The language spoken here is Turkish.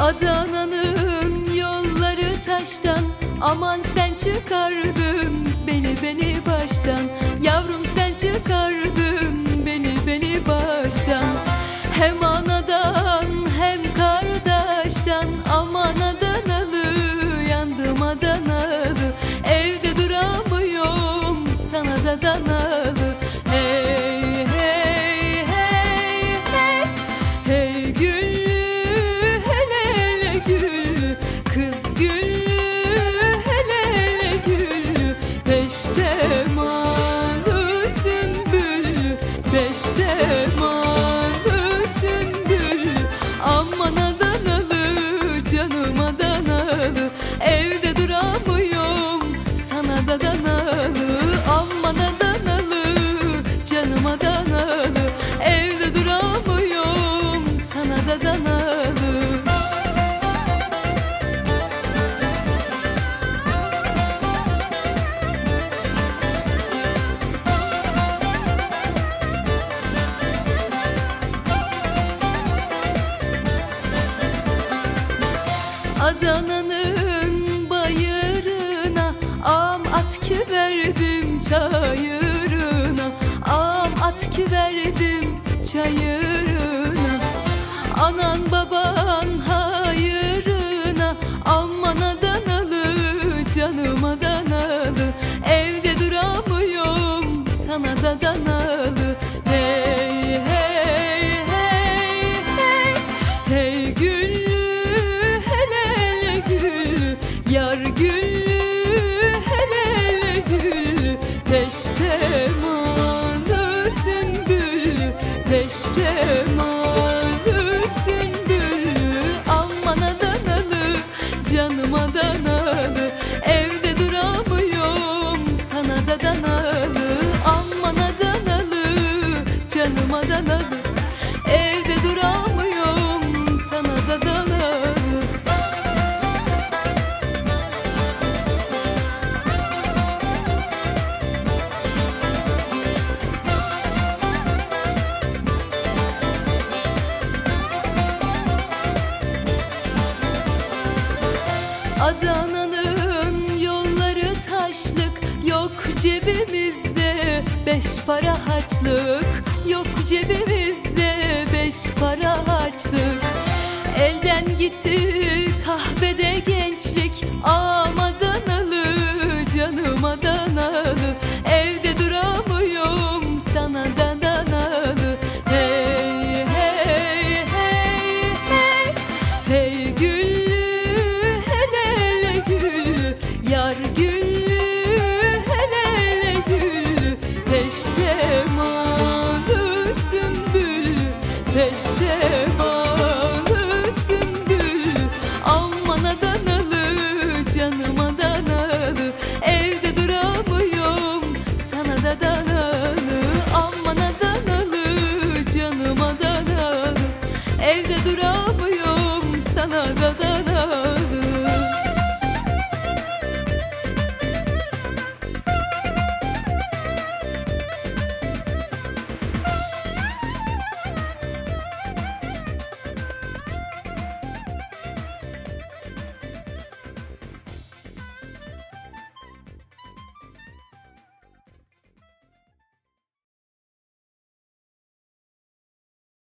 Adana'nın yolları taştan. Aman sen çıkardın beni beni Adana'nın bayırına Am at ki verdim çayırına Am at ki verdim çayırına. Anan baban hayırına Aman Adanalı canım Adanalı. Evde duramıyorum sana da danalı işte Adana'nın yolları taşlık Yok cebimizde beş para harçlık Yok cebimizde beş para harçlık. Elden gitti